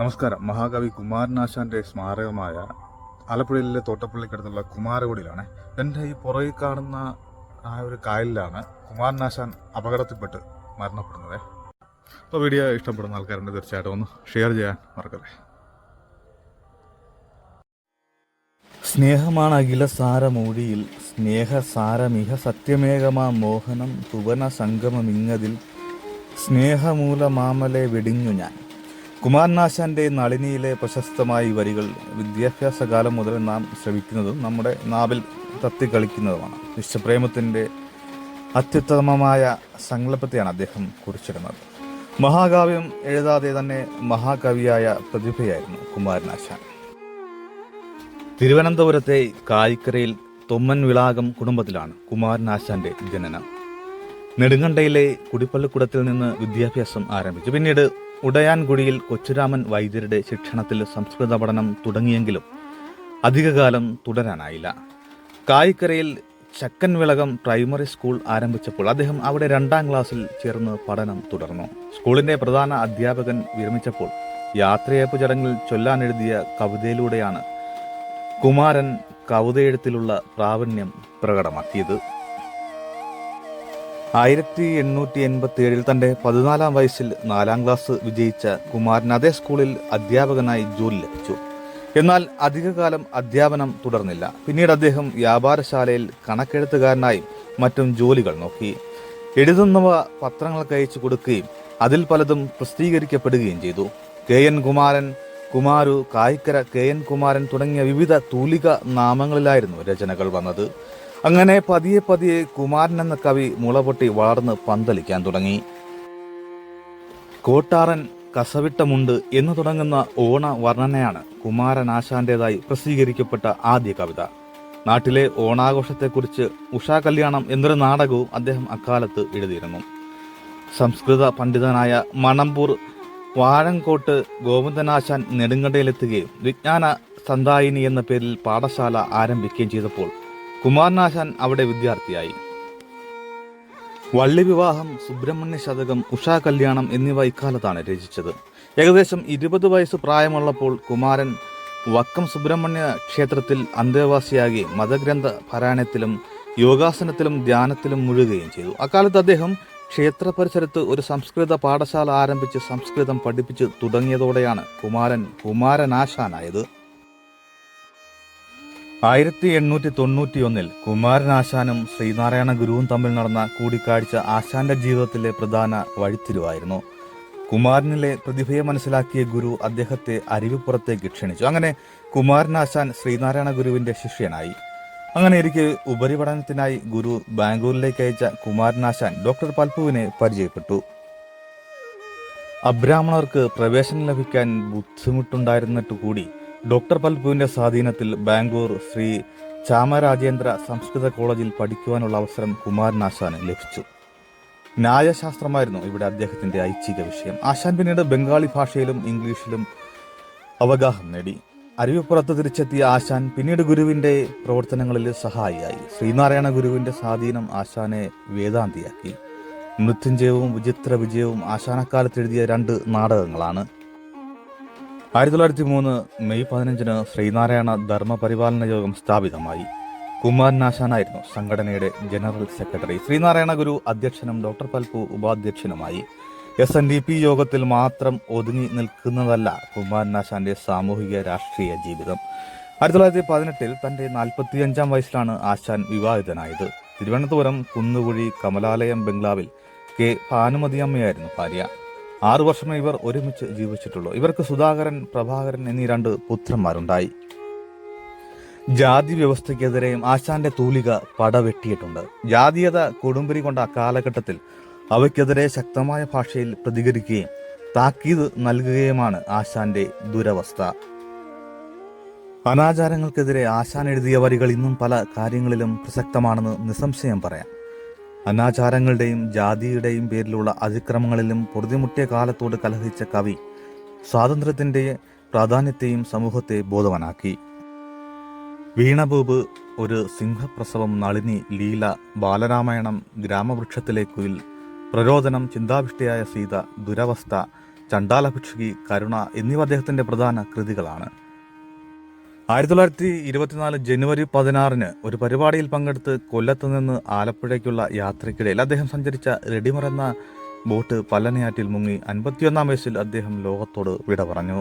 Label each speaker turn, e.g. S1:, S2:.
S1: നമസ്കാരം. മഹാകവി കുമാരനാശാന്റെ സ്മാരകമായ ആലപ്പുഴയിലെ തോട്ടപ്പള്ളിക്കടുത്തുള്ള കുമാരകുടിയിലാണ്. എന്റെ ഈ പുറകിൽ കാണുന്ന ആ ഒരു കായലിലാണ് കുമാരനാശാൻ അപകടത്തിൽപ്പെട്ട് മരണപ്പെടുന്നത്. അപ്പോൾ വീഡിയോ ഇഷ്ടപ്പെടുന്ന ആൾക്കാരുണ്ട് തീർച്ചയായിട്ടും ഒന്ന് ഷെയർ ചെയ്യാൻ മറക്കല്ലേ
S2: സ്നേഹമാണ് അഖില സാരമൂഴിയിൽ സ്നേഹസാരമിഹ സത്യമേകമാ മോഹനം തുവന സംഗമമിങ്ങതിൽ സ്നേഹമൂല മാമലെ വെടിഞ്ഞു ഞാൻ. കുമാരനാശാന്റെ നളിനിയിലെ പ്രശസ്തമായ വരികൾ വിദ്യാഭ്യാസ കാലം മുതൽ നാം ശ്രമിക്കുന്നതും നമ്മുടെ നാവിൽ തത്തിക്കളിക്കുന്നതുമാണ്. വിശ്വപ്രേമത്തിന്റെ അത്യുത്തമമായ സങ്കല്പത്തെയാണ് അദ്ദേഹം കുറിച്ചിടുന്നത്. മഹാകാവ്യം എഴുതാതെ തന്നെ മഹാകവിയായ പ്രതിഭയായിരുന്നു കുമാരനാശാൻ. തിരുവനന്തപുരത്തെ കായിക്കരയിൽ തൊമ്മൻ വിളാകം കുടുംബത്തിലാണ് കുമാരനാശാന്റെ ജനനം. നെടുങ്കണ്ടയിലെ കുടിപ്പള്ളിക്കുടത്തിൽ നിന്ന് വിദ്യാഭ്യാസം ആരംഭിച്ചു. പിന്നീട് ഉടയാൻകുടിയിൽ കൊച്ചുരാമൻ വൈദ്യരുടെ ശിക്ഷണത്തിൽ സംസ്കൃത പഠനം തുടങ്ങിയെങ്കിലും അധികകാലം തുടരാനായില്ല. കായിക്കരയിൽ ചക്കൻ വിളകം പ്രൈമറി സ്കൂൾ ആരംഭിച്ചപ്പോൾ അദ്ദേഹം അവിടെ രണ്ടാം ക്ലാസ്സിൽ ചേർന്ന് പഠനം തുടർന്നു. സ്കൂളിന്റെ പ്രധാന അധ്യാപകൻ വിരമിച്ചപ്പോൾ യാത്രയയപ്പ് ചടങ്ങിൽ ചൊല്ലാനെഴുതിയ കവിതയിലൂടെയാണ് കുമാരൻ കവിതയെഴുത്തിലുള്ള പ്രാവീണ്യം പ്രകടമാക്കിയത്. ആയിരത്തി എണ്ണൂറ്റി എൺപത്തി ഏഴിൽ തന്റെ പതിനാലാം വയസ്സിൽ നാലാം ക്ലാസ് വിജയിച്ച കുമാരൻ അതേ സ്കൂളിൽ അധ്യാപകനായി ജോലി ലഭിച്ചു എന്നാൽ അധികകാലം അധ്യാപനം തുടർന്നില്ല. പിന്നീട് അദ്ദേഹം വ്യാപാരശാലയിൽ കണക്കെഴുത്തുകാരനായും മറ്റും ജോലികൾ നോക്കി. എഴുതുന്നവ പത്രങ്ങൾക്ക് അയച്ചു കൊടുക്കുകയും അതിൽ പലതും പ്രസിദ്ധീകരിക്കപ്പെടുകയും ചെയ്തു. K N Kumaran Kumaru Kayikkara K N Kumaran തുടങ്ങിയ വിവിധ തൂലിക നാമങ്ങളിലായിരുന്നു രചനകൾ വന്നത്. അങ്ങനെ പതിയെ പതിയെ കുമാരൻ എന്ന കവി മുളപൊട്ടി വളർന്ന് പന്തലിക്കാൻ തുടങ്ങി. കോട്ടാറൻ കസവിട്ടമുണ്ട് എന്ന് തുടങ്ങുന്ന ഓണ വർണനയാണ് കുമാരൻ കുമാരനാശാന്റേതായി പ്രസിദ്ധീകരിക്കപ്പെട്ട ആദ്യ കവിത. നാട്ടിലെ ഓണാഘോഷത്തെക്കുറിച്ച് ഉഷാ കല്യാണം എന്നൊരു നാടകവും അദ്ദേഹം അക്കാലത്ത് എഴുതിയിരുന്നു. സംസ്കൃത പണ്ഡിതനായ മണമ്പൂർ വാഴങ്കോട്ട് ഗോവിന്ദനാശാൻ നെടുങ്കണ്ടയിലെത്തുകയും വിജ്ഞാന സന്തായിനി എന്ന പേരിൽ പാഠശാല ആരംഭിക്കുകയും ചെയ്തപ്പോൾ കുമാരനാശാൻ അവിടെ വിദ്യാർത്ഥിയായി. വള്ളി വിവാഹം സുബ്രഹ്മണ്യ ശതകം ഉഷാ കല്യാണം എന്നിവ ഇക്കാലത്താണ് രചിച്ചത്. ഏകദേശം ഇരുപത് വയസ്സ് പ്രായമുള്ളപ്പോൾ കുമാരൻ വക്കം സുബ്രഹ്മണ്യ ക്ഷേത്രത്തിൽ അന്തേവാസിയാകി മതഗ്രന്ഥ പാരായണത്തിലും യോഗാസനത്തിലും ധ്യാനത്തിലും മുഴുകുകയും ചെയ്തു. അക്കാലത്ത് അദ്ദേഹം ക്ഷേത്ര പരിസരത്ത് ഒരു സംസ്കൃത പാഠശാല ആരംഭിച്ച് സംസ്കൃതം പഠിപ്പിച്ച് തുടങ്ങിയതോടെയാണ് കുമാരൻ കുമാരനാശാനായത്. ആയിരത്തി എണ്ണൂറ്റി തൊണ്ണൂറ്റി ഒന്നിൽ കുമാരനാശാനും ശ്രീനാരായണ ഗുരുവും തമ്മിൽ നടന്ന കൂടിക്കാഴ്ച ആശാന്റെ ജീവിതത്തിലെ പ്രധാന വഴിത്തിരിവായിരുന്നു. കുമാരനിലെ പ്രതിഭയെ മനസ്സിലാക്കിയ ഗുരു അദ്ദേഹത്തെ അരുവിപ്പുറത്തേക്ക് ക്ഷണിച്ചു. അങ്ങനെ കുമാരനാശാൻ ശ്രീനാരായണ ഗുരുവിന്റെ ശിഷ്യനായി. അങ്ങനെ ഇരിക്കെ ഉപരിപഠനത്തിനായി ഗുരു ബാംഗ്ലൂരിലേക്ക് അയച്ച കുമാരനാശാൻ ഡോക്ടർ പൽപുവിനെ പരിചയപ്പെട്ടു. അബ്രാഹ്മണർക്ക് പ്രവേശനം ലഭിക്കാൻ ബുദ്ധിമുട്ടുണ്ടായിരുന്നിട്ട് കൂടി ഡോക്ടർ പൽപുവിന്റെ സ്വാധീനത്തിൽ ബാംഗ്ലൂർ ശ്രീ ചാമരാജേന്ദ്ര സംസ്കൃത കോളേജിൽ പഠിക്കുവാനുള്ള അവസരം കുമാരനാശാന് ലഭിച്ചു. ന്യായശാസ്ത്രമായിരുന്നു ഇവിടെ അദ്ദേഹത്തിന്റെ ഐച്ഛിക വിഷയം. ആശാൻ പിന്നീട് ബംഗാളി ഭാഷയിലും ഇംഗ്ലീഷിലും അവഗാഹം നേടി. അരുവിപ്പുറത്ത് തിരിച്ചെത്തിയ ആശാൻ പിന്നീട് ഗുരുവിന്റെ പ്രവർത്തനങ്ങളിൽ സഹായിയായി. ശ്രീനാരായണ ഗുരുവിന്റെ സ്വാധീനം ആശാനെ വേദാന്തിയാക്കി. മൃത്യുഞ്ജയവും വിചിത്ര വിജയവും ആശാനക്കാലത്ത് എഴുതിയ രണ്ട് നാടകങ്ങളാണ്. ആയിരത്തി തൊള്ളായിരത്തി മൂന്ന് മെയ് പതിനഞ്ചിന് ശ്രീനാരായണ ധർമ്മ പരിപാലന യോഗം സ്ഥാപിതമായി. കുമാരനാശാനായിരുന്നു സംഘടനയുടെ ജനറൽ സെക്രട്ടറി. ശ്രീനാരായണ ഗുരു അധ്യക്ഷനും ഡോക്ടർ പൽപു ഉപാധ്യക്ഷനുമായി. എസ് എൻ ഡി പി യോഗത്തിൽ മാത്രം ഒതുങ്ങി നിൽക്കുന്നതല്ല കുമാരനാശാന്റെ സാമൂഹിക രാഷ്ട്രീയ ജീവിതം. ആയിരത്തി തൊള്ളായിരത്തി പതിനെട്ടിൽ തന്റെ നാൽപ്പത്തിയഞ്ചാം വയസ്സിലാണ് ആശാൻ വിവാഹിതനായത്. തിരുവനന്തപുരം കുന്നുകുഴി കമലാലയം ബംഗ്ലാവിൽ കെ ഭാനുമതിയമ്മയായിരുന്നു ഭാര്യ. ആറു വർഷമേ ഇവർ ഒരുമിച്ച് ജീവിച്ചിട്ടുള്ളൂ. ഇവർക്ക് സുധാകരൻ പ്രഭാകരൻ എന്നീ രണ്ട് പുത്രന്മാരുണ്ടായി. ജാതി വ്യവസ്ഥയ്ക്കെതിരെയും ആശാന്റെ തൂലിക പടവെട്ടിയിട്ടുണ്ട്. ജാതീയത കൊടുമ്പിരി കൊണ്ട കാലഘട്ടത്തിൽ അവയ്ക്കെതിരെ ശക്തമായ ഭാഷയിൽ പ്രതികരിക്കുകയും താക്കീത് നൽകുകയുമാണ് ആശാന്റെ ദുരവസ്ഥ. അനാചാരങ്ങൾക്കെതിരെ ആശാൻ എഴുതിയ വരികൾ ഇന്നും പല കാര്യങ്ങളിലും പ്രസക്തമാണെന്ന് നിസ്സംശയം പറയാം. അനാചാരങ്ങളുടെയും ജാതിയുടെയും പേരിലുള്ള അതിക്രമങ്ങളിലും പൊറുതിമുട്ടിയ കാലത്തോട് കലഹിച്ച കവി സ്വാതന്ത്ര്യത്തിന്റെ പ്രാധാന്യത്തെയും സമൂഹത്തെ ബോധവാനാക്കി. വീണബൂബ് ഒരു സിംഹപ്രസവം നളിനി ലീല ബാലരാമായണം ഗ്രാമവൃക്ഷത്തിലെ കുയിൽ പ്രരോദനം ചിന്താവിഷ്ടയായ സീത ദുരവസ്ഥ ചണ്ടാലഭിക്ഷുകി കരുണ എന്നിവ അദ്ദേഹത്തിന്റെ പ്രധാന കൃതികളാണ്. ആയിരത്തി തൊള്ളായിരത്തി ഇരുപത്തിനാല് ജനുവരി പതിനാറിന് ഒരു പരിപാടിയിൽ പങ്കെടുത്ത് കൊല്ലത്ത് നിന്ന് ആലപ്പുഴയ്ക്കുള്ള യാത്രയ്ക്കിടയിൽ അദ്ദേഹം സഞ്ചരിച്ച റെഡിമർ എന്ന ബോട്ട് പല്ലനയാറ്റിൽ മുങ്ങി അൻപത്തിയൊന്നാം വയസ്സിൽ അദ്ദേഹം ലോകത്തോട് വിട പറഞ്ഞു.